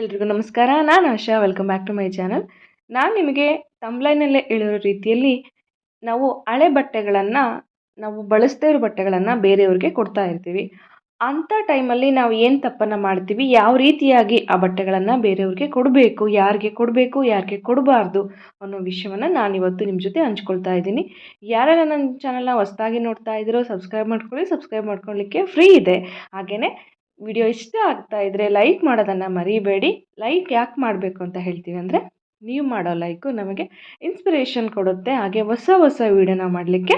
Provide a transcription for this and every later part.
ಎಲ್ರಿಗೂ ನಮಸ್ಕಾರ. ನಾನು Asha. Welcome back to my channel ನಾನು ನಿಮಗೆ ತಂಬ್ಲೈನಲ್ಲೇ ಹೇಳಿರೋ ರೀತಿಯಲ್ಲಿ ನಾವು ಹಳೆ ಬಟ್ಟೆಗಳನ್ನು, ನಾವು ಬಳಸದೇ ಇರೋ ಬಟ್ಟೆಗಳನ್ನು ಬೇರೆಯವ್ರಿಗೆ ಕೊಡ್ತಾ ಇರ್ತೀವಿ. ಅಂಥ ಟೈಮಲ್ಲಿ ನಾವು ಏನು ತಪ್ಪನ್ನು ಮಾಡ್ತೀವಿ, ಯಾವ ರೀತಿಯಾಗಿ ಆ ಬಟ್ಟೆಗಳನ್ನು ಬೇರೆಯವ್ರಿಗೆ ಕೊಡಬೇಕು, ಯಾರಿಗೆ ಕೊಡಬೇಕು, ಯಾರಿಗೆ ಕೊಡಬಾರ್ದು ಅನ್ನೋ ವಿಷಯವನ್ನು ನಾನಿವತ್ತು ನಿಮ್ಮ ಜೊತೆ ಹಂಚ್ಕೊಳ್ತಾ ಇದ್ದೀನಿ. ಯಾರೆಲ್ಲ ನನ್ನ ಚಾನಲ್ನ ಹೊಸ್ದಾಗಿ ನೋಡ್ತಾ ಇದ್ದೀರೋ ಸಬ್ಸ್ಕ್ರೈಬ್ ಮಾಡ್ಕೊಳ್ಳಿ. ಸಬ್ಸ್ಕ್ರೈಬ್ ಮಾಡ್ಕೊಳ್ಳಿಕ್ಕೆ ಫ್ರೀ ಇದೆ. ಹಾಗೆಯೇ ವಿಡಿಯೋ ಇಷ್ಟ ಆಗ್ತಾ ಇದ್ದರೆ ಲೈಕ್ ಮಾಡೋದನ್ನು ಮರಿಬೇಡಿ. ಲೈಕ್ ಯಾಕೆ ಮಾಡಬೇಕು ಅಂತ ಹೇಳ್ತೀವಿ ಅಂದರೆ ನೀವು ಮಾಡೋ ಲೈಕು ನಮಗೆ ಇನ್ಸ್ಪಿರೇಷನ್ ಕೊಡುತ್ತೆ. ಹಾಗೆ ಹೊಸ ಹೊಸ ವೀಡಿಯೋನ ಮಾಡಲಿಕ್ಕೆ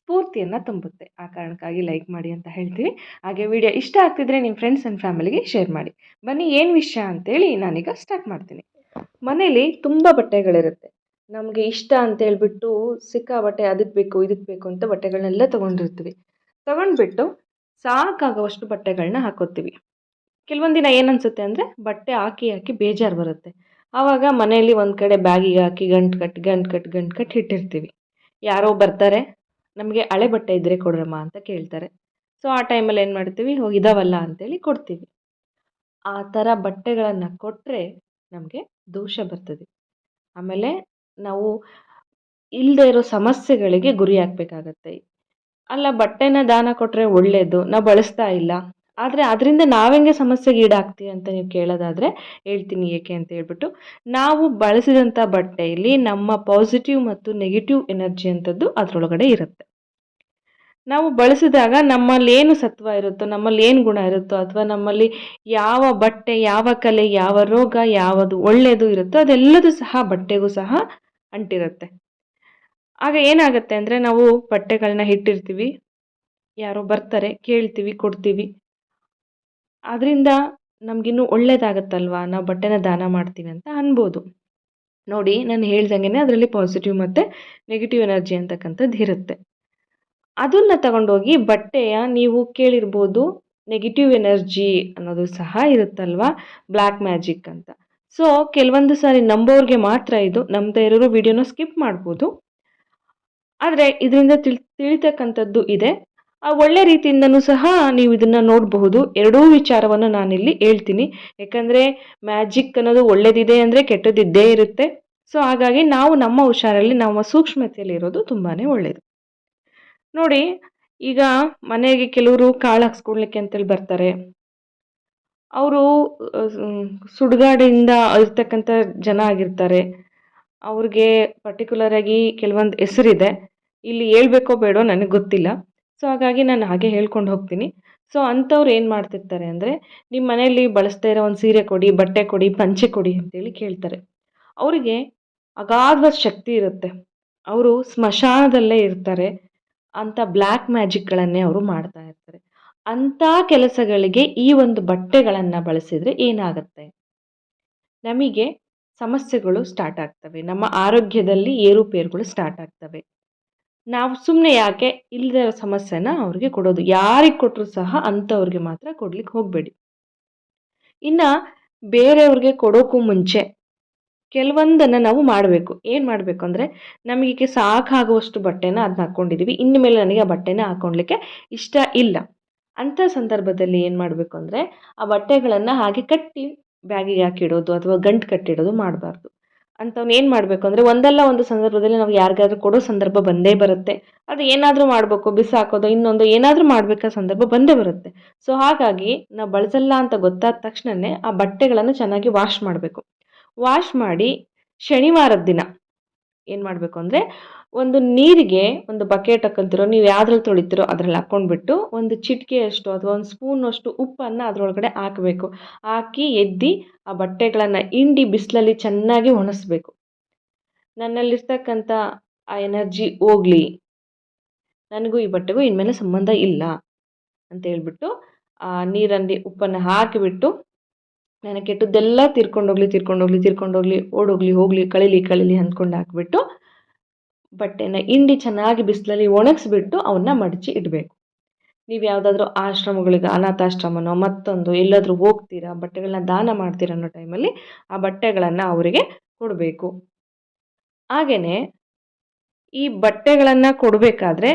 ಸ್ಫೂರ್ತಿಯನ್ನು ತುಂಬುತ್ತೆ. ಆ ಕಾರಣಕ್ಕಾಗಿ ಲೈಕ್ ಮಾಡಿ ಅಂತ ಹೇಳ್ತೀವಿ. ಹಾಗೆ ವಿಡಿಯೋ ಇಷ್ಟ ಆಗ್ತಿದ್ರೆ ನಿಮ್ಮ ಫ್ರೆಂಡ್ಸ್ ಆ್ಯಂಡ್ ಫ್ಯಾಮಿಲಿಗೆ ಶೇರ್ ಮಾಡಿ. ಬನ್ನಿ ಏನು ವಿಷಯ ಅಂತೇಳಿ ನಾನೀಗ ಸ್ಟಾರ್ಟ್ ಮಾಡ್ತೀನಿ. ಮನೇಲಿ ತುಂಬ ಬಟ್ಟೆಗಳಿರುತ್ತೆ. ನಮಗೆ ಇಷ್ಟ ಅಂತ ಹೇಳ್ಬಿಟ್ಟು ಸಿಕ್ಕಾಬಟ್ಟೆ ಅದಕ್ಕೆ ಬೇಕು ಇದಕ್ಕೆ ಬೇಕು ಅಂತ ಬಟ್ಟೆಗಳನ್ನೆಲ್ಲ ತೊಗೊಂಡಿರ್ತೀವಿ. ತೊಗೊಂಡ್ಬಿಟ್ಟು ಸಾಕಾಗುವಷ್ಟು ಬಟ್ಟೆಗಳನ್ನ ಹಾಕೋತೀವಿ. ಕೆಲವೊಂದು ದಿನ ಏನು ಅನಿಸುತ್ತೆ ಅಂದರೆ ಬಟ್ಟೆ ಹಾಕಿ ಹಾಕಿ ಬೇಜಾರು ಬರುತ್ತೆ. ಆವಾಗ ಮನೆಯಲ್ಲಿ ಒಂದು ಕಡೆ ಬ್ಯಾಗಿಗೆ ಹಾಕಿ ಗಂಟು ಕಟ್ಟಿ ಗಂಟು ಕಟ್ಟಿ ಗಂಟು ಕಟ್ಟಿ ಇಟ್ಟಿರ್ತೀವಿ. ಯಾರೋ ಬರ್ತಾರೆ, ನಮಗೆ ಹಳೆ ಬಟ್ಟೆ ಇದ್ದರೆ ಕೊಡ್ರಮ್ಮ ಅಂತ ಕೇಳ್ತಾರೆ. ಸೊ, ಆ ಟೈಮಲ್ಲಿ ಏನು ಮಾಡ್ತೀವಿ? ಹೋಗಿ ಇದಾವಲ್ಲ ಅಂತೇಳಿ ಕೊಡ್ತೀವಿ. ಆ ಥರ ಬಟ್ಟೆಗಳನ್ನು ಕೊಟ್ಟರೆ ನಮಗೆ ದೋಷ ಬರ್ತದೆ. ಆಮೇಲೆ ನಾವು ಇಲ್ಲದೆ ಇರೋ ಸಮಸ್ಯೆಗಳಿಗೆ ಗುರಿ ಆಗಬೇಕಾಗತ್ತೆ ಅಲ್ಲ, ಬಟ್ಟೆನ ದಾನ ಕೊಟ್ಟರೆ ಒಳ್ಳೆಯದು ನಾವು ಬಳಸ್ತಾ ಇಲ್ಲ. ಆದರೆ ಅದರಿಂದ ನಾವೆಂಗೆ ಸಮಸ್ಯೆಗೆ ಈಡಾಗ್ತೀವಿ ಅಂತ ನೀವು ಕೇಳೋದಾದರೆ ಹೇಳ್ತೀನಿ ಏಕೆ ಅಂತ ಹೇಳ್ಬಿಟ್ಟು, ನಾವು ಬಳಸಿದಂಥ ಬಟ್ಟೆಯಲ್ಲಿ ನಮ್ಮ ಪಾಸಿಟಿವ್ ಮತ್ತು ನೆಗೆಟಿವ್ ಎನರ್ಜಿ ಅಂಥದ್ದು ಅದರೊಳಗಡೆ ಇರುತ್ತೆ. ನಾವು ಬಳಸಿದಾಗ ನಮ್ಮಲ್ಲಿ ಏನು ಸತ್ವ ಇರುತ್ತೋ, ನಮ್ಮಲ್ಲಿ ಏನು ಗುಣ ಇರುತ್ತೋ, ಅಥವಾ ನಮ್ಮಲ್ಲಿ ಯಾವ ಬಟ್ಟೆ, ಯಾವ ಕಲೆ, ಯಾವ ರೋಗ, ಯಾವುದು ಒಳ್ಳೆಯದು ಇರುತ್ತೋ ಅದೆಲ್ಲದೂ ಸಹ ಬಟ್ಟೆಗೂ ಸಹ ಅಂಟಿರುತ್ತೆ. ಆಗ ಏನಾಗುತ್ತೆ ಅಂದರೆ ನಾವು ಬಟ್ಟೆಗಳನ್ನ ಇಟ್ಟಿರ್ತೀವಿ. ಯಾರೋ ಬರ್ತಾರೆ, ಕೇಳ್ತೀವಿ, ಕೊಡ್ತೀವಿ. ಅದರಿಂದ ನಮಗಿನ್ನೂ ಒಳ್ಳೇದಾಗತ್ತಲ್ವಾ? ನಾವು ಬಟ್ಟೆನ ದಾನ ಮಾಡ್ತೀವಿ ಅಂತ ಅನ್ಬೋದು. ನೋಡಿ, ನಾನು ಹೇಳ್ದಂಗೆ ಅದರಲ್ಲಿ ಪಾಸಿಟಿವ್ ಮತ್ತು ನೆಗೆಟಿವ್ ಎನರ್ಜಿ ಅಂತಕ್ಕಂಥದ್ದು ಇರುತ್ತೆ. ಅದನ್ನು ತಗೊಂಡೋಗಿ ಬಟ್ಟೆಯ ನೀವು ಕೇಳಿರ್ಬೋದು ನೆಗೆಟಿವ್ ಎನರ್ಜಿ ಅನ್ನೋದು ಸಹ ಇರುತ್ತಲ್ವಾ? ಬ್ಲ್ಯಾಕ್ ಮ್ಯಾಜಿಕ್ ಅಂತ. ಸೊ ಕೆಲವೊಂದು ಸಾರಿ ನಂಬೋರಿಗೆ ಮಾತ್ರ ಇದು. ನಂಬದೇ ಇರೋರು ವಿಡಿಯೋನ ಸ್ಕಿಪ್ ಮಾಡ್ಬೋದು. ಆದರೆ ಇದರಿಂದ ತಿಳ್, ತಿಳಿತಕ್ಕಂಥದ್ದು ಇದೆ. ಆ ಒಳ್ಳೆ ರೀತಿಯಿಂದನೂ ಸಹ ನೀವು ಇದನ್ನು ನೋಡಬಹುದು. ಎರಡೂ ವಿಚಾರವನ್ನು ನಾನಿಲ್ಲಿ ಹೇಳ್ತೀನಿ. ಯಾಕಂದರೆ ಮ್ಯಾಜಿಕ್ ಅನ್ನೋದು ಒಳ್ಳೇದಿದೆ ಅಂದರೆ ಕೆಟ್ಟದಿದ್ದೇ ಇರುತ್ತೆ. ಸೊ, ಹಾಗಾಗಿ ನಾವು ನಮ್ಮ ಹುಷಾರಲ್ಲಿ, ನಮ್ಮ ಸೂಕ್ಷ್ಮತೆಯಲ್ಲಿ ಇರೋದು ತುಂಬಾ ಒಳ್ಳೆಯದು ನೋಡಿ, ಈಗ ಮನೆಗೆ ಕೆಲವರು ಕಾಳು ಹಾಕ್ಸ್ಕೊಳ್ಲಿಕ್ಕೆ ಅಂತೇಳಿ ಬರ್ತಾರೆ. ಅವರು ಸುಡುಗಾಡಿಂದ ಇರ್ತಕ್ಕಂಥ ಜನ ಆಗಿರ್ತಾರೆ. ಅವ್ರಿಗೆ ಪರ್ಟಿಕ್ಯುಲರಾಗಿ ಕೆಲವೊಂದು ಹೆಸರಿದೆ. ಇಲ್ಲಿ ಹೇಳ್ಬೇಕೋ ಬೇಡೋ ನನಗೆ ಗೊತ್ತಿಲ್ಲ. ಸೊ ಹಾಗಾಗಿ ನಾನು ಹಾಗೆ ಹೇಳ್ಕೊಂಡು ಹೋಗ್ತೀನಿ. ಸೊ ಅಂಥವ್ರು ಏನು ಮಾಡ್ತಿರ್ತಾರೆ ಅಂದರೆ ನಿಮ್ಮ ಮನೆಯಲ್ಲಿ ಬಳಸ್ತಾ ಇರೋ ಒಂದು ಸೀರೆ ಕೊಡಿ, ಬಟ್ಟೆ ಕೊಡಿ, ಪಂಚೆ ಕೊಡಿ ಅಂತೇಳಿ ಕೇಳ್ತಾರೆ. ಅವರಿಗೆ ಅಗಾಧವಾದ ಶಕ್ತಿ ಇರುತ್ತೆ. ಅವರು ಸ್ಮಶಾನದಲ್ಲೇ ಇರ್ತಾರೆ. ಅಂಥ ಬ್ಲ್ಯಾಕ್ ಮ್ಯಾಜಿಕ್ಗಳನ್ನೇ ಅವರು ಮಾಡ್ತಾ ಇರ್ತಾರೆ. ಅಂಥ ಕೆಲಸಗಳಿಗೆ ಈ ಒಂದು ಬಟ್ಟೆಗಳನ್ನು ಬಳಸಿದರೆ ಏನಾಗುತ್ತೆ? ನಮಗೆ ಸಮಸ್ಯೆಗಳು ಸ್ಟಾರ್ಟ್ ಆಗ್ತವೆ. ನಮ್ಮ ಆರೋಗ್ಯದಲ್ಲಿ ಏರುಪೇರುಗಳು ಸ್ಟಾರ್ಟ್ ಆಗ್ತವೆ. ನಾವು ಸುಮ್ಮನೆ ಯಾಕೆ ಇಲ್ಲದ ಸಮಸ್ಯೆನ ಅವ್ರಿಗೆ ಕೊಡೋದು? ಯಾರಿಗೆ ಕೊಟ್ಟರು ಸಹ ಅಂಥವ್ರಿಗೆ ಮಾತ್ರ ಕೊಡ್ಲಿಕ್ಕೆ ಹೋಗಬೇಡಿ. ಇನ್ನು ಬೇರೆಯವ್ರಿಗೆ ಕೊಡೋಕ್ಕೂ ಮುಂಚೆ ಕೆಲವೊಂದನ್ನು ನಾವು ಮಾಡಬೇಕು. ಏನು ಮಾಡಬೇಕು ಅಂದರೆ ನಮಗೆ ಸಾಕಾಗುವಷ್ಟು ಬಟ್ಟೆನ ಅದನ್ನ ಹಾಕ್ಕೊಂಡಿದ್ದೀವಿ ಇನ್ನು ಮೇಲೆ ನನಗೆ ಆ ಬಟ್ಟೆನ ಹಾಕ್ಕೊಳ್ಲಿಕ್ಕೆ ಇಷ್ಟ ಇಲ್ಲ. ಅಂಥ ಸಂದರ್ಭದಲ್ಲಿ ಏನು ಮಾಡಬೇಕು ಅಂದರೆ ಆ ಬಟ್ಟೆಗಳನ್ನು ಹಾಗೆ ಕಟ್ಟಿ ಬ್ಯಾಗಿಗೆ ಹಾಕಿಡೋದು ಅಥವಾ ಗಂಟು ಕಟ್ಟಿಡೋದು ಮಾಡಬಾರ್ದು. ಅಂಥವ್ನು ಏನು ಮಾಡಬೇಕು ಅಂದರೆ ಒಂದಲ್ಲ ಒಂದು ಸಂದರ್ಭದಲ್ಲಿ ನಾವು ಯಾರಿಗಾದ್ರೂ ಕೊಡೋ ಸಂದರ್ಭ ಬಂದೇ ಬರುತ್ತೆ. ಅದು ಏನಾದರೂ ಮಾಡಬೇಕು ಬಿಸಾಕೋದು ಇನ್ನೊಂದು ಏನಾದರೂ ಮಾಡಬೇಕಾದ ಸಂದರ್ಭ ಬಂದೇ ಬರುತ್ತೆ. ಸೊ ಹಾಗಾಗಿ ನಾವು ಬಳಸಲ್ಲ ಅಂತ ಗೊತ್ತಾದ ತಕ್ಷಣವೇ ಆ ಬಟ್ಟೆಗಳನ್ನು ಚೆನ್ನಾಗಿ ವಾಶ್ ಮಾಡಬೇಕು. ವಾಶ್ ಮಾಡಿ ಶನಿವಾರದ ದಿನ ಏನು ಮಾಡಬೇಕು ಅಂದರೆ ಒಂದು ನೀರಿಗೆ ಒಂದು ಬಕೆಟ್ ಹಾಕೊಂತಿರೋ ನೀವು ಯಾವ್ದ್ರಲ್ಲಿ ತೊಳಿತೀರೋ ಅದ್ರಲ್ಲಿ ಹಾಕ್ಕೊಂಡ್ಬಿಟ್ಟು ಒಂದು ಚಿಟಿಕೆಯಷ್ಟು ಅಥವಾ ಒಂದು ಸ್ಪೂನಷ್ಟು ಉಪ್ಪನ್ನು ಅದರೊಳಗಡೆ ಹಾಕಬೇಕು. ಹಾಕಿ ಎದ್ದಿ ಆ ಬಟ್ಟೆಗಳನ್ನು ಹಿಂಡಿ ಬಿಸಿಲಲ್ಲಿ ಚೆನ್ನಾಗಿ ಒಣಗಿಸ್ಬೇಕು ನನ್ನಲ್ಲಿರ್ತಕ್ಕಂಥ ಆ ಎನರ್ಜಿ ಹೋಗಲಿ. ನನಗೂ ಈ ಬಟ್ಟೆಗೂ ಇನ್ಮೇಲೆ ಸಂಬಂಧ ಇಲ್ಲ. ಅಂತ ಹೇಳ್ಬಿಟ್ಟು ಆ ನೀರಲ್ಲಿ ಉಪ್ಪನ್ನು ಹಾಕಿಬಿಟ್ಟು ನನಗೆ ಕೆಟ್ಟದ್ದೆಲ್ಲ ತಿರ್ಕೊಂಡೋಗ್ಲಿ ತಿರ್ಕೊಂಡೋಗ್ಲಿ ತಿರ್ಕೊಂಡೋಗ್ಲಿ ಓಡೋಗ್ಲಿ, ಹೋಗಲಿ, ಕಳೀಲಿ ಕಳೀಲಿ ಅಂದ್ಕೊಂಡು ಹಾಕ್ಬಿಟ್ಟು ಬಟ್ಟೆನ ಹಿಂಡಿ ಚೆನ್ನಾಗಿ ಬಿಸಿಲಲ್ಲಿ ಒಣಗಿಸ್ಬಿಟ್ಟು ಅವನ್ನ ಮಡಚಿ ಇಡಬೇಕು. ನೀವು ಯಾವುದಾದ್ರೂ ಆಶ್ರಮಗಳಿಗೆ, ಅನಾಥಾಶ್ರಮನೋ, ಮತ್ತೊಂದು ಎಲ್ಲಾದರೂ ಹೋಗ್ತೀರಾ ಬಟ್ಟೆಗಳನ್ನ ದಾನ ಮಾಡ್ತೀರ ಅನ್ನೋ ಟೈಮಲ್ಲಿ ಆ ಬಟ್ಟೆಗಳನ್ನು ಅವರಿಗೆ ಕೊಡಬೇಕು. ಹಾಗೆಯೇ ಈ ಬಟ್ಟೆಗಳನ್ನು ಕೊಡಬೇಕಾದ್ರೆ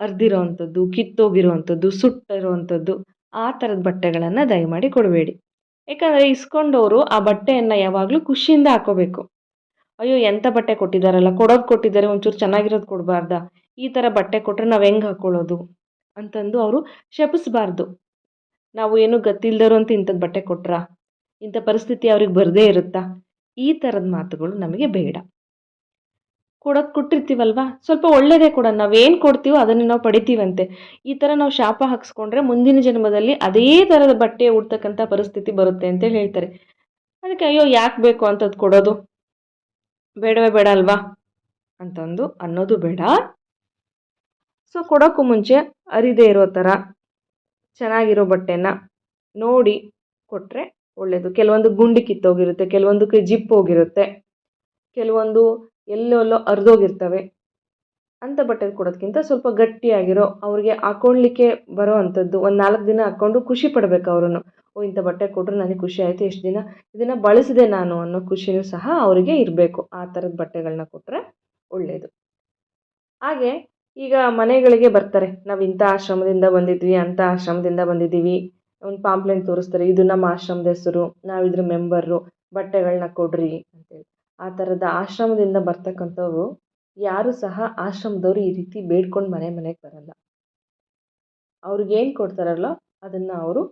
ಅರ್ದಿರೋವಂಥದ್ದು ಕಿತ್ತೋಗಿರೋವಂಥದ್ದು ಸುಟ್ಟಿರೋವಂಥದ್ದು ಆ ಥರದ ಬಟ್ಟೆಗಳನ್ನು ದಯಮಾಡಿ ಕೊಡಬೇಡಿ. ಯಾಕಂದರೆ ಇಸ್ಕೊಂಡವರು ಆ ಬಟ್ಟೆಯನ್ನು ಯಾವಾಗಲೂ ಖುಷಿಯಿಂದ ಹಾಕೋಬೇಕು. ಅಯ್ಯೋ ಎಂಥ ಬಟ್ಟೆ ಕೊಟ್ಟಿದ್ದಾರಲ್ಲ ಕೊಡೋದು ಕೊಟ್ಟಿದ್ದಾರೆ, ಒಂಚೂರು ಚೆನ್ನಾಗಿರೋದು ಕೊಡಬಾರ್ದಾ? ಈ ಥರ ಬಟ್ಟೆ ಕೊಟ್ಟರೆ ನಾವು ಹೆಂಗೆ ಹಾಕ್ಕೊಳ್ಳೋದು ಅಂತಂದು ಅವರು ಶಪಿಸ್ಬಾರ್ದು. ನಾವು ಏನು ಗತ್ತಿಲ್ದರು ಅಂತ ಇಂಥದ್ದು ಬಟ್ಟೆ ಕೊಟ್ರಾ? ಇಂಥ ಪರಿಸ್ಥಿತಿ ಅವ್ರಿಗೆ ಬರದೇ ಇರುತ್ತಾ? ಈ ಥರದ ಮಾತುಗಳು ನಮಗೆ ಬೇಡ. ಕೊಡೋದು ಕೊಟ್ಟಿರ್ತೀವಲ್ವಾ? ಸ್ವಲ್ಪ ಒಳ್ಳೆಯದೇ ನಾವು ನಾವೇನು ಕೊಡ್ತೀವೋ ಅದನ್ನು ನಾವು ಪಡಿತೀವಂತೆ. ಈ ಥರ ನಾವು ಶಾಪ ಹಾಕಿಸ್ಕೊಂಡ್ರೆ ಮುಂದಿನ ಜನ್ಮದಲ್ಲಿ ಅದೇ ಥರದ ಬಟ್ಟೆ ಉಡ್ತಕ್ಕಂಥ ಪರಿಸ್ಥಿತಿ ಬರುತ್ತೆ ಅಂತೇಳಿ ಹೇಳ್ತಾರೆ. ಅದಕ್ಕೆ ಅಯ್ಯೋ, ಯಾಕೆ ಬೇಕು ಅಂಥದ್ದು ಕೊಡೋದು? ಬೇಡವೇ ಬೇಡ ಅಲ್ವಾ? ಅಂತಂದು ಅನ್ನೋದು ಬೇಡ. ಸೊ ಕೊಡೋಕ್ಕೂ ಮುಂಚೆ ಅರಿದೇ ಇರೋ ಥರ ಚೆನ್ನಾಗಿರೋ ಬಟ್ಟೆನ ನೋಡಿ ಕೊಟ್ಟರೆ ಒಳ್ಳೆಯದು ಕೆಲವೊಂದು ಗುಂಡಿ ಕಿತ್ತೋಗಿರುತ್ತೆ, ಕೆಲವೊಂದಕ್ಕೆ ಜಿಪ್ ಹೋಗಿರುತ್ತೆ, ಕೆಲವೊಂದು ಎಲ್ಲೆಲ್ಲೋ ಹರಿದೋಗಿರ್ತವೆ ಅಂಥ ಬಟ್ಟೆ ಕೊಡೋದಕ್ಕಿಂತ ಸ್ವಲ್ಪ ಗಟ್ಟಿಯಾಗಿರೋ, ಅವ್ರಿಗೆ ಹಾಕೊಳ್ಲಿಕ್ಕೆ ಬರೋ ಅಂಥದ್ದು ಒಂದು ನಾಲ್ಕು ದಿನ ಹಾಕ್ಕೊಂಡು ಖುಷಿ ಪಡಬೇಕು ಅವರನ್ನು ಓ, ಇಂಥ ಬಟ್ಟೆ ಕೊಟ್ಟರೆ ನನಗೆ ಖುಷಿ ಆಯಿತು, ಎಷ್ಟು ದಿನ ಇದನ್ನು ಬಳಸಿದೆ ನಾನು ಅನ್ನೋ ಖುಷಿಯೂ ಸಹ ಅವರಿಗೆ ಇರಬೇಕು. ಆ ಥರದ ಬಟ್ಟೆಗಳನ್ನ ಕೊಟ್ಟರೆ ಒಳ್ಳೆಯದು ಹಾಗೆ ಈಗ ಮನೆಗಳಿಗೆ ಬರ್ತಾರೆ. ನಾವು ಇಂಥ ಆಶ್ರಮದಿಂದ ಬಂದಿದ್ವಿ ಅಂಥ ಆಶ್ರಮದಿಂದ ಬಂದಿದ್ದೀವಿ. ಒಂದು ಪಾಂಪ್ಲೆಂಟ್ ತೋರಿಸ್ತಾರೆ. ಇದು ನಮ್ಮ ಆಶ್ರಮದ ಹೆಸರು, ನಾವಿದ್ರ ಮೆಂಬರು ಬಟ್ಟೆಗಳನ್ನ ಕೊಡ್ರಿ. ಆ ಥರದ ಆಶ್ರಮದಿಂದ ಬರ್ತಕ್ಕಂಥವ್ರು, ಯಾರೂ ಸಹ ಆಶ್ರಮದವರು ಈ ರೀತಿ ಬೇಡ್ಕೊಂಡು ಮನೆ ಮನೆಗೆ ಬರಲ್ಲ. ಅವ್ರಿಗೇನು ಕೊಡ್ತಾರಲ್ಲ, ಅದನ್ನು ಅವರು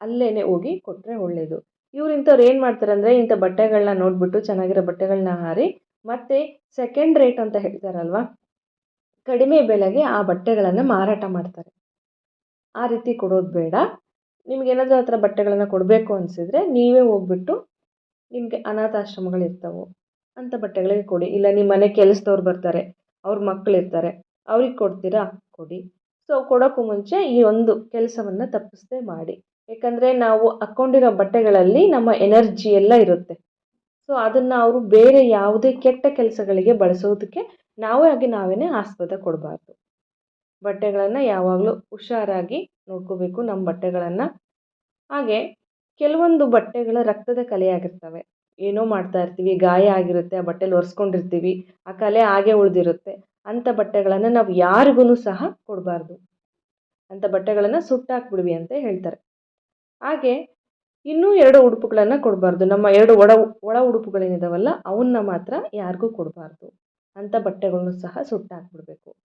ಅಲ್ಲೇ ಹೋಗಿ ಕೊಟ್ಟರೆ ಒಳ್ಳೆಯದು ಇವ್ರು ಇಂಥವ್ರು ಏನು ಮಾಡ್ತಾರೆ ಅಂದರೆ, ಇಂಥ ಬಟ್ಟೆಗಳನ್ನ ನೋಡಿಬಿಟ್ಟು ಚೆನ್ನಾಗಿರೋ ಬಟ್ಟೆಗಳನ್ನ ಹಾರಿ, ಮತ್ತೆ ಸೆಕೆಂಡ್ ರೇಟ್ ಅಂತ ಹೇಳ್ತಾರಲ್ವ, ಕಡಿಮೆ ಬೆಲೆಗೆ ಆ ಬಟ್ಟೆಗಳನ್ನು ಮಾರಾಟ ಮಾಡ್ತಾರೆ. ಆ ರೀತಿ ಕೊಡೋದು ಬೇಡ. ನಿಮ್ಗೇನಾದರೂ ಆ ಥರ ಬಟ್ಟೆಗಳನ್ನು ಕೊಡಬೇಕು ಅನಿಸಿದ್ರೆ ನೀವೇ ಹೋಗ್ಬಿಟ್ಟು ನಿಮಗೆ ಅನಾಥಾಶ್ರಮಗಳಿರ್ತವೆ ಅಂಥ ಬಟ್ಟೆಗಳಿಗೆ ಕೊಡಿ. ಇಲ್ಲ ನಿಮ್ಮ ಮನೆ ಕೆಲಸದವ್ರು ಬರ್ತಾರೆ, ಅವ್ರ ಮಕ್ಕಳಿರ್ತಾರೆ ಅವ್ರಿಗೆ ಕೊಡ್ತೀರಾ? ಕೊಡಿ. ಸೊ ಕೊಡೋಕ್ಕೂ ಮುಂಚೆ ಈ ಒಂದು ಕೆಲಸವನ್ನು ತಪ್ಪಿಸದೆ ಮಾಡಿ. ಏಕೆಂದರೆ ನಾವು ಹಾಕ್ಕೊಂಡಿರೋ ಬಟ್ಟೆಗಳಲ್ಲಿ ನಮ್ಮ ಎನರ್ಜಿ ಎಲ್ಲ ಇರುತ್ತೆ. ಸೊ ಅದನ್ನು ಅವರು ಬೇರೆ ಯಾವುದೇ ಕೆಟ್ಟ ಕೆಲಸಗಳಿಗೆ ಬಳಸೋದಕ್ಕೆ ನಾವೇ ಆಗಿ ನಾವೇ ಆಸ್ಪದ ಕೊಡಬಾರ್ದು. ಬಟ್ಟೆಗಳನ್ನು ಯಾವಾಗಲೂ ಹುಷಾರಾಗಿ ನೋಡ್ಕೋಬೇಕು. ನಮ್ಮ ಬಟ್ಟೆಗಳನ್ನು. ಹಾಗೆ ಕೆಲವೊಂದು ಬಟ್ಟೆಗಳ ರಕ್ತದ ಕಲೆಯಾಗಿರ್ತವೆ ಏನೋ ಮಾಡ್ತಾ ಇರ್ತೀವಿ, ಗಾಯ ಆಗಿರುತ್ತೆ, ಆ ಬಟ್ಟೆಲಿ ಒರೆಸ್ಕೊಂಡಿರ್ತೀವಿ, ಆ ಕಲೆ ಹಾಗೆ ಉಳಿದಿರುತ್ತೆ. ಅಂಥ ಬಟ್ಟೆಗಳನ್ನು ನಾವು ಯಾರಿಗೂ ಸಹ ಕೊಡಬಾರ್ದು. ಅಂಥ ಬಟ್ಟೆಗಳನ್ನು ಸುಟ್ಟಾಕ್ಬಿಡ್ವಿ ಅಂತ ಹೇಳ್ತಾರೆ. ಹಾಗೆ ಇನ್ನೂ ಎರಡು ಉಡುಪುಗಳನ್ನು ಕೊಡಬಾರ್ದು. ನಮ್ಮ ಎರಡು ಒಡ ಒಳ ಉಡುಪುಗಳೇನಿದಾವಲ್ಲ ಅವನ್ನ ಮಾತ್ರ ಯಾರಿಗೂ ಕೊಡಬಾರ್ದು. ಅಂಥ ಬಟ್ಟೆಗಳನ್ನು ಸಹ ಸುಟ್ಟಾಕ್ಬಿಡ್ಬೇಕು.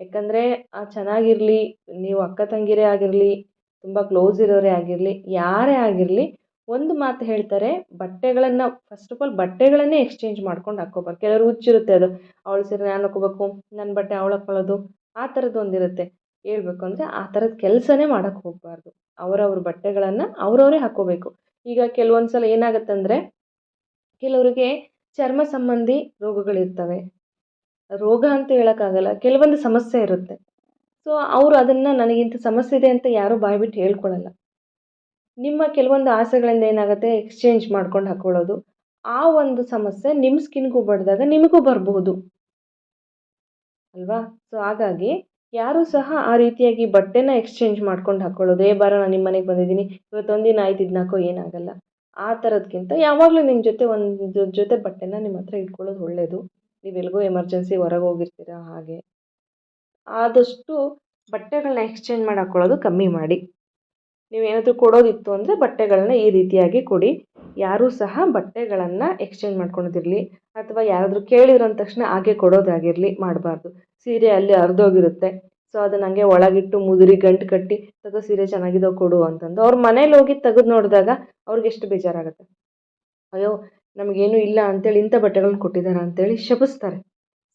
ಯಾಕಂದರೆ, ಆ ಚೆನ್ನಾಗಿರಲಿ, ನೀವು ಅಕ್ಕ ತಂಗಿರೇ ಆಗಿರಲಿ ತುಂಬ ಕ್ಲೋಸ್ ಇರೋರೇ ಆಗಿರಲಿ, ಯಾರೇ ಆಗಿರಲಿ ಒಂದು ಮಾತು ಹೇಳ್ತಾರೆ, ಬಟ್ಟೆಗಳನ್ನು ಫಸ್ಟ್ ಆಫ್ ಆಲ್ ಬಟ್ಟೆಗಳನ್ನೇ ಎಕ್ಸ್ಚೇಂಜ್ ಮಾಡ್ಕೊಂಡು ಹಾಕ್ಕೋಬಾರ್ದು ಕೆಲವರು ಹುಚ್ಚಿರುತ್ತೆ ಅದು, ಅವಳ ಸೀರೆ ನಾನು ಹಾಕ್ಕೋಬೇಕು ನನ್ನ ಬಟ್ಟೆ ಅವಳು ಹಾಕ್ಕೊಳ್ಳೋದು. ಆ ಥರದ್ದು ಒಂದಿರುತ್ತೆ. ಹೇಳ್ಬೇಕು ಅಂದರೆ ಆ ಥರದ ಕೆಲಸನೇ ಮಾಡೋಕ್ಕೆ ಹೋಗಬಾರ್ದು. ಅವರವ್ರ ಬಟ್ಟೆಗಳನ್ನು ಅವರವರೇ ಹಾಕ್ಕೋಬೇಕು. ಈಗ ಕೆಲವೊಂದು ಸಲ ಏನಾಗುತ್ತಂದರೆ, ಕೆಲವರಿಗೆ ಚರ್ಮ ಸಂಬಂಧಿ ರೋಗಗಳಿರ್ತವೆ. ರೋಗ ಅಂತ ಹೇಳೋಕ್ಕಾಗಲ್ಲ, ಕೆಲವೊಂದು ಸಮಸ್ಯೆ ಇರುತ್ತೆ. ಸೊ ಅವರು ಅದನ್ನು ನನಗಿಂತ ಸಮಸ್ಯೆ ಇದೆ ಅಂತ ಯಾರೂ ಬಾಯ್ಬಿಟ್ಟು ಹೇಳ್ಕೊಳ್ಳಲ್ಲ ನಿಮ್ಮ ಕೆಲವೊಂದು ಆಸೆಗಳಿಂದ ಏನಾಗುತ್ತೆ? ಎಕ್ಸ್ಚೇಂಜ್ ಮಾಡ್ಕೊಂಡು ಹಾಕ್ಕೊಳ್ಳೋದು. ಆ ಒಂದು ಸಮಸ್ಯೆ ನಿಮ್ಮ ಸ್ಕಿನ್ಗೂ ಬಡಿದಾಗ ನಿಮಗೂ ಬರಬಹುದು ಅಲ್ವಾ? ಸೊ ಹಾಗಾಗಿ ಯಾರೂ ಸಹ ಆ ರೀತಿಯಾಗಿ ಬಟ್ಟೆನ ಎಕ್ಸ್ಚೇಂಜ್ ಮಾಡ್ಕೊಂಡು ಹಾಕ್ಕೊಳ್ಳೋದು. ಏ ಬಾರ ನಾನು ನಿಮ್ಮ ಮನೆಗೆ ಬಂದಿದ್ದೀನಿ. ಇವತ್ತೊಂದಿನ ಆಯ್ತು ಇದನ್ನಾಕೋ ಏನಾಗಲ್ಲ. ಆ ಥರದ್ಕಿಂತ ಯಾವಾಗಲೂ ನಿಮ್ಮ ಜೊತೆ ಒಂದು ಜೊತೆ ಬಟ್ಟೆನ ನಿಮ್ಮ ಹತ್ರ ಇಟ್ಕೊಳ್ಳೋದು ಒಳ್ಳೆಯದು ನೀವು ಎಮರ್ಜೆನ್ಸಿ ಹೊರಗೆ ಹೋಗಿರ್ತೀರ ಹಾಗೆ. ಆದಷ್ಟು ಬಟ್ಟೆಗಳನ್ನ ಎಕ್ಸ್ಚೇಂಜ್ ಮಾಡಿ ಕಮ್ಮಿ ಮಾಡಿ. ನೀವೇನಾದರೂ ಕೊಡೋದಿತ್ತು ಅಂದರೆ ಬಟ್ಟೆಗಳನ್ನ ಈ ರೀತಿಯಾಗಿ ಕೊಡಿ. ಯಾರೂ ಸಹ ಬಟ್ಟೆಗಳನ್ನು ಎಕ್ಸ್ಚೇಂಜ್ ಮಾಡ್ಕೊಳೋದಿರಲಿ ಅಥವಾ ಯಾರಾದರೂ ಕೇಳಿದ್ರು ಅಂದ ತಕ್ಷಣ ಹಾಗೆ ಕೊಡೋದಾಗಿರಲಿ ಮಾಡಬಾರ್ದು. ಸೀರೆ ಅಲ್ಲಿ ಹರಿದೋಗಿರುತ್ತೆ. ಸೊ ಅದನ್ನ ಹಂಗೆ ಒಳಗಿಟ್ಟು ಮುದುರಿ ಗಂಟು ಕಟ್ಟಿ, ತಗೋ ಸೀರೆ ಚೆನ್ನಾಗಿದೋ ಕೊಡು ಅಂತಂದು ಅವ್ರ ಮನೇಲಿ ಹೋಗಿ ತೆಗೆದು ನೋಡಿದಾಗ ಅವ್ರಿಗೆ ಎಷ್ಟು ಬೇಜಾರಾಗುತ್ತೆ. ಅಯ್ಯೋ, ನಮಗೇನು ಇಲ್ಲ ಅಂತೇಳಿ ಇಂಥ ಬಟ್ಟೆಗಳನ್ನ ಕೊಟ್ಟಿದ್ದಾರೆ ಅಂತೇಳಿ ಶಪಿಸ್ತಾರೆ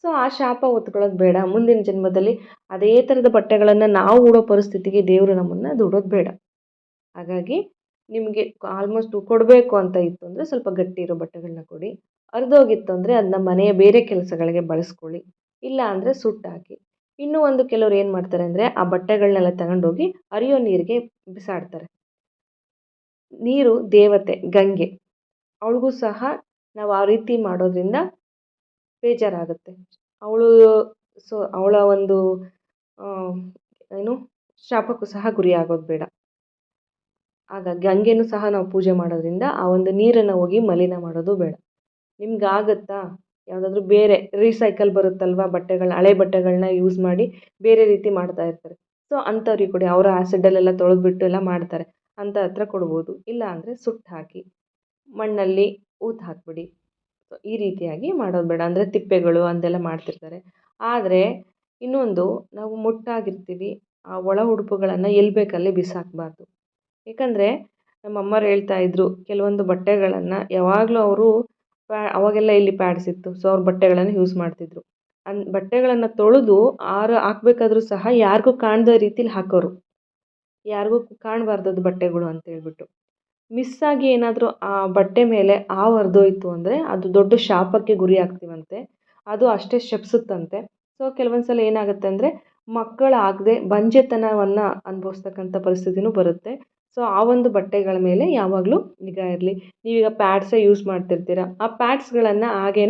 ಸೊ ಆ ಶಾಪ ಹೊತ್ಕೊಳ್ಳೋದು ಬೇಡ. ಮುಂದಿನ ಜನ್ಮದಲ್ಲಿ ಅದೇ ಥರದ ಬಟ್ಟೆಗಳನ್ನು ನಾವು ಉಡೋ ಪರಿಸ್ಥಿತಿಗೆ ದೇವರು ನಮ್ಮನ್ನು ದುಡೋದು ಬೇಡ. ಹಾಗಾಗಿ ನಿಮಗೆ ಆಲ್ಮೋಸ್ಟ್ ಕೊಡಬೇಕು ಅಂತ ಇತ್ತು ಅಂದರೆ ಸ್ವಲ್ಪ ಗಟ್ಟಿ ಇರೋ ಬಟ್ಟೆಗಳನ್ನ ಕೊಡಿ. ಹರಿದೋಗಿತ್ತು ಅಂದರೆ ಅದನ್ನ ಮನೆಯ ಬೇರೆ ಕೆಲಸಗಳಿಗೆ ಬಳಸ್ಕೊಳ್ಳಿ. ಇಲ್ಲ ಅಂದರೆ ಸುಟ್ಟಾಕಿ. ಇನ್ನೂ ಒಂದು ಕೆಲವ್ರು ಏನು ಮಾಡ್ತಾರೆ ಅಂದರೆ ಆ ಬಟ್ಟೆಗಳನ್ನೆಲ್ಲ ತಗೊಂಡೋಗಿ ಅರಿಯೋ ನೀರಿಗೆ ಬಿಸಾಡ್ತಾರೆ. ನೀರು ದೇವತೆ, ಗಂಗೆ. ಅವಳಿಗೂ ಸಹ ನಾವು ಆ ರೀತಿ ಮಾಡೋದ್ರಿಂದ ಬೇಜಾರಾಗುತ್ತೆ. ಅವಳು ಸೊ, ಅವಳ ಒಂದು ಏನು, ಶಾಪಕ್ಕೂ ಸಹ ಗುರಿಯಾಗೋದು ಬೇಡ. ಆಗ ಗಂಗೆನೂ ಸಹ ನಾವು ಪೂಜೆ ಮಾಡೋದ್ರಿಂದ ಆ ಒಂದು ನೀರನ್ನು ಹೋಗಿ ಮಲಿನ ಮಾಡೋದು ಬೇಡ. ನಿಮ್ಗೆ ಆಗುತ್ತಾ ಯಾವುದಾದ್ರೂ ಬೇರೆ ರೀಸೈಕಲ್ ಬರುತ್ತಲ್ವ ಬಟ್ಟೆಗಳನ್ನ ಹಳೆ ಬಟ್ಟೆಗಳನ್ನ ಯೂಸ್ ಮಾಡಿ ಬೇರೆ ರೀತಿ ಮಾಡ್ತಾ ಇರ್ತಾರೆ. ಸೊ, ಅಂಥವ್ರಿಗೆ ಕೊಡಿ. ಅವರ ಆ್ಯಸಿಡಲ್ಲೆಲ್ಲ ತೊಳೆದ್ಬಿಟ್ಟು ಎಲ್ಲ ಮಾಡ್ತಾರೆ. ಅಂಥ ಹತ್ರ ಕೊಡ್ಬೋದು. ಇಲ್ಲ ಅಂದರೆ ಸುಟ್ಟು ಹಾಕಿ ಮಣ್ಣಲ್ಲಿ ಊತು ಹಾಕಿಬಿಡಿ ಈ ರೀತಿಯಾಗಿ ಮಾಡೋದು ಬೇಡ. ಅಂದರೆ ತಿಪ್ಪೆಗಳು ಅಂದೆಲ್ಲ ಮಾಡ್ತಿರ್ತಾರೆ. ಆದರೆ ಇನ್ನೊಂದು, ನಾವು ಮುಟ್ಟಾಗಿರ್ತೀವಿ, ಆ ಒಳ ಉಡುಪುಗಳನ್ನು ಎಲ್ಲಿ ಬೇಕಲ್ಲಿ ಬಿಸಾಕಬಾರ್ದು. ಏಕೆಂದರೆ ನಮ್ಮ ಅಮ್ಮವ್ರು ಹೇಳ್ತಾ ಇದ್ದರು ಕೆಲವೊಂದು ಬಟ್ಟೆಗಳನ್ನು ಯಾವಾಗಲೂ ಅವರು ಪ್ಯಾ, ಅವಾಗೆಲ್ಲ ಇಲ್ಲಿ ಪ್ಯಾಡ್ಸ್ ಇತ್ತು. ಸೊ ಅವ್ರ ಬಟ್ಟೆಗಳನ್ನು ಯೂಸ್ ಮಾಡ್ತಿದ್ರು. ಅನ್, ಬಟ್ಟೆಗಳನ್ನು ತೊಳೆದು ಆರ ಹಾಕ್ಬೇಕಾದ್ರೂ ಸಹ ಯಾರಿಗೂ ಕಾಣದ ರೀತಿಲಿ ಹಾಕೋರು. ಯಾರಿಗೂ ಕಾಣಬಾರ್ದದು ಬಟ್ಟೆಗಳು ಅಂತ ಹೇಳ್ಬಿಟ್ಟು. ಮಿಸ್ಸಾಗಿ ಏನಾದರೂ ಆ ಬಟ್ಟೆ ಮೇಲೆ ಹಾವು ಹರಿದೋಯ್ತು ಅಂದರೆ ಅದು ದೊಡ್ಡ ಶಾಪಕ್ಕೆ ಗುರಿ ಆಗ್ತೀವಂತೆ. ಅದು ಅಷ್ಟೇ ಶಪಿಸುತ್ತಂತೆ ಸೊ ಕೆಲವೊಂದು ಸಲ ಏನಾಗುತ್ತೆ ಅಂದರೆ ಮಕ್ಕಳಾಗದೆ ಬಂಜೆತನವನ್ನು ಅನುಭವಿಸ್ತಕ್ಕಂಥ ಪರಿಸ್ಥಿತಿನೂ ಬರುತ್ತೆ. ಸೊ ಆ ಒಂದು ಬಟ್ಟೆಗಳ ಮೇಲೆ ಯಾವಾಗಲೂ ನಿಗಾ ಇರಲಿ. ನೀವೀಗ ಪ್ಯಾಡ್ಸೇ ಯೂಸ್ ಮಾಡ್ತಿರ್ತೀರ. ಆ ಪ್ಯಾಡ್ಸ್ಗಳನ್ನು ಹಾಗೇ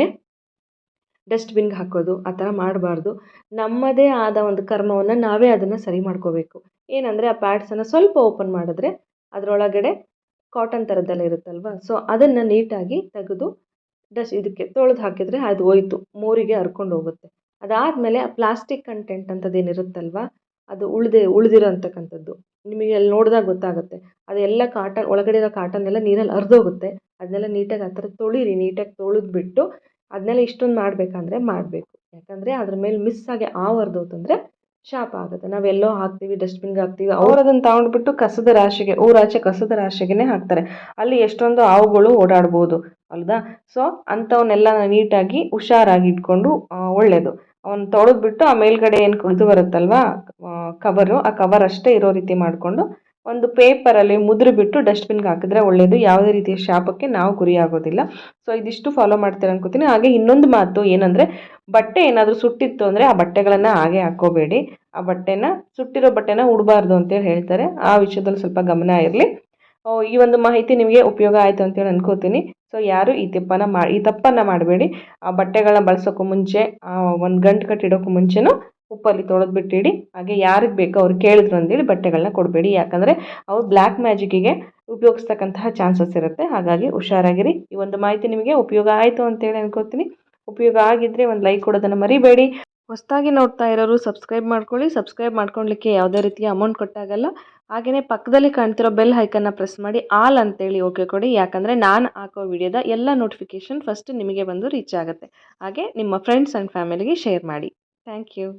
ಡಸ್ಟ್ಬಿನ್ಗೆ ಹಾಕೋದು, ಆ ಥರ ಮಾಡಬಾರ್ದು. ನಮ್ಮದೇ ಆದ ಒಂದು ಕರ್ಮವನ್ನು ನಾವೇ ಅದನ್ನು ಸರಿ ಮಾಡ್ಕೋಬೇಕು. ಏನಂದರೆ ಆ ಪ್ಯಾಡ್ಸನ್ನು ಸ್ವಲ್ಪ ಓಪನ್ ಮಾಡಿದ್ರೆ ಅದರೊಳಗಡೆ ಕಾಟನ್ ಥರದ್ದೆಲ್ಲ ಇರುತ್ತಲ್ವ? ಸೊ ಅದನ್ನು ನೀಟಾಗಿ ತೆಗೆದು ಡಸ್ಟ್ ಇದಕ್ಕೆ ತೊಳೆದು ಹಾಕಿದರೆ ಅದು ಹೋಯ್ತು, ಮೋರಿಗೆ ಹರ್ಕೊಂಡು ಹೋಗುತ್ತೆ. ಅದಾದಮೇಲೆ ಆ ಪ್ಲಾಸ್ಟಿಕ್ ಕಂಟೆಂಟ್ ಅಂಥದ್ದೇನಿರುತ್ತಲ್ವ ಅದು ಉಳಿದೆ ಉಳಿದಿರೋ ಅಂತಕ್ಕಂಥದ್ದು ನಿಮಗೆ ಅಲ್ಲಿ ನೋಡಿದಾಗ ಗೊತ್ತಾಗುತ್ತೆ. ಅದೆಲ್ಲ ಕಾಟನ್ ಒಳಗಡೆ ಇರೋ ಕಾಟನ್ ಎಲ್ಲ ನೀರಲ್ಲಿ ಹರಿದೋಗುತ್ತೆ. ಅದನ್ನೆಲ್ಲ ನೀಟಾಗಿ ಆ ಥರ ತೊಳೀರಿ, ನೀಟಾಗಿ ತೊಳೆದ್ಬಿಟ್ಟು ಅದನ್ನೆಲ್ಲ ಇಷ್ಟೊಂದು ಮಾಡಬೇಕಂದ್ರೆ ಮಾಡಬೇಕು. ಯಾಕಂದರೆ ಅದ್ರ ಮೇಲೆ ಮಿಸ್ ಆಗಿ ಹಾವು ಶಾಪ ಆಗುತ್ತೆ. ನಾವೆಲ್ಲೋ ಹಾಕ್ತೀವಿ, ಡಸ್ಟ್ಬಿನ್ಗೆ ಹಾಕ್ತೀವಿ. ಅವ್ರು ಅದನ್ನು ತಗೊಂಡ್ಬಿಟ್ಟು ಕಸದ ರಾಶಿಗೆ ಊರಾಚೆ ಕಸದ ರಾಶಿಗೆನೇ ಹಾಕ್ತಾರೆ. ಅಲ್ಲಿ ಎಷ್ಟೊಂದು ಹಾವುಗಳು ಓಡಾಡ್ಬೋದು. ಅಲ್ದಾ? ಸೊ ಅಂಥವನ್ನೆಲ್ಲ ನೀಟಾಗಿ ಹುಷಾರಾಗಿ ಇಟ್ಕೊಂಡು ಒಳ್ಳೆಯದು ಅವನ್ನ ತೊಳೆದ್ಬಿಟ್ಟು ಆ ಮೇಲ್ಗಡೆ ಏನು ಇದು ಬರುತ್ತಲ್ವಾ? ಕವರು, ಆ ಕವರ್ ಅಷ್ಟೇ ಇರೋ ರೀತಿ ಮಾಡಿಕೊಂಡು ಒಂದು ಪೇಪರಲ್ಲಿ ಮುದ್ರಿಬಿಟ್ಟು ಡಸ್ಟ್ಬಿನ್ಗೆ ಹಾಕಿದ್ರೆ ಒಳ್ಳೆಯದು ಯಾವುದೇ ರೀತಿಯ ಶಾಪಕ್ಕೆ ನಾವು ಗುರಿಯಾಗೋದಿಲ್ಲ ಸೊ ಇದಿಷ್ಟು ಫಾಲೋ ಮಾಡ್ತೀರ ಅನ್ಕೋತೀನಿ. ಹಾಗೆ ಇನ್ನೊಂದು ಮಾತು ಏನಂದರೆ ಬಟ್ಟೆ ಏನಾದರೂ ಸುಟ್ಟಿತ್ತು ಅಂದರೆ ಆ ಬಟ್ಟೆಗಳನ್ನು ಹಾಗೆ ಹಾಕ್ಕೋಬೇಡಿ ಆ ಬಟ್ಟೆನ ಸುಟ್ಟಿರೋ ಬಟ್ಟೆನ ಉಡಬಾರ್ದು ಅಂತೇಳಿ ಹೇಳ್ತಾರೆ. ಆ ವಿಷಯದಲ್ಲಿ ಸ್ವಲ್ಪ ಗಮನ ಇರಲಿ. ಈ ಒಂದು ಮಾಹಿತಿ ನಿಮಗೆ ಉಪಯೋಗ ಆಯಿತು ಅಂತೇಳಿ ಅನ್ಕೋತೀನಿ. ಸೊ ಯಾರು ಈ ತಪ್ಪನ್ನು ಮಾ, ಈ ತಪ್ಪನ್ನು ಮಾಡಬೇಡಿ. ಆ ಬಟ್ಟೆಗಳನ್ನ ಬಳಸೋಕ್ಕೂ ಮುಂಚೆ ಒಂದು ಗಂಟು ಕಟ್ಟಿಡೋಕ್ಕೂ ಮುಂಚೆನೂ ಉಪ್ಪಲ್ಲಿ ತೊಳೆದು ಬಿಟ್ಟಿಡಿ. ಹಾಗೆ ಯಾರಿಗೆ ಬೇಕೋ ಅವ್ರು ಕೇಳಿದ್ರು ಅಂತೇಳಿ ಬಟ್ಟೆಗಳನ್ನ ಕೊಡಬೇಡಿ. ಯಾಕಂದರೆ ಅವ್ರು ಬ್ಲ್ಯಾಕ್ ಮ್ಯಾಜಿಕ್ಕಿಗೆ ಉಪಯೋಗಿಸ್ತಕ್ಕಂತಹ ಚಾನ್ಸಸ್ ಇರುತ್ತೆ. ಹಾಗಾಗಿ ಹುಷಾರಾಗಿರಿ. ಈ ಒಂದು ಮಾಹಿತಿ ನಿಮಗೆ ಉಪಯೋಗ ಆಯಿತು ಅಂತೇಳಿ ಅನ್ಕೋತೀನಿ. ಉಪಯೋಗ ಆಗಿದ್ದರೆ ಒಂದು ಲೈಕ್ ಕೊಡೋದನ್ನು ಮರಿಬೇಡಿ. ಹೊಸದಾಗಿ ನೋಡ್ತಾ ಇರೋರು ಸಬ್ಸ್ಕ್ರೈಬ್ ಮಾಡ್ಕೊಳ್ಳಿ. ಸಬ್ಸ್ಕ್ರೈಬ್ ಮಾಡ್ಕೊಳ್ಲಿಕ್ಕೆ ಯಾವುದೇ ರೀತಿಯ ಅಮೌಂಟ್ ಕೊಟ್ಟಾಗಲ್ಲ. ಹಾಗೆಯೇ ಪಕ್ಕದಲ್ಲಿ ಕಾಣ್ತಿರೋ ಬೆಲ್ ಹೈಕನ್ನ ಪ್ರೆಸ್ ಮಾಡಿ ಆಲ್ ಅಂತೇಳಿ ಓಕೆ ಕೊಡಿ. ಯಾಕಂದರೆ ನಾನು ಹಾಕೋ ವಿಡಿಯೋದ ಎಲ್ಲ ನೋಟಿಫಿಕೇಷನ್ ಫಸ್ಟ್ ನಿಮಗೆ ಬಂದು ರೀಚ್ ಆಗುತ್ತೆ. ಹಾಗೆ ನಿಮ್ಮ ಫ್ರೆಂಡ್ಸ್ ಆ್ಯಂಡ್ ಫ್ಯಾಮಿಲಿಗೆ ಶೇರ್ ಮಾಡಿ. Thank you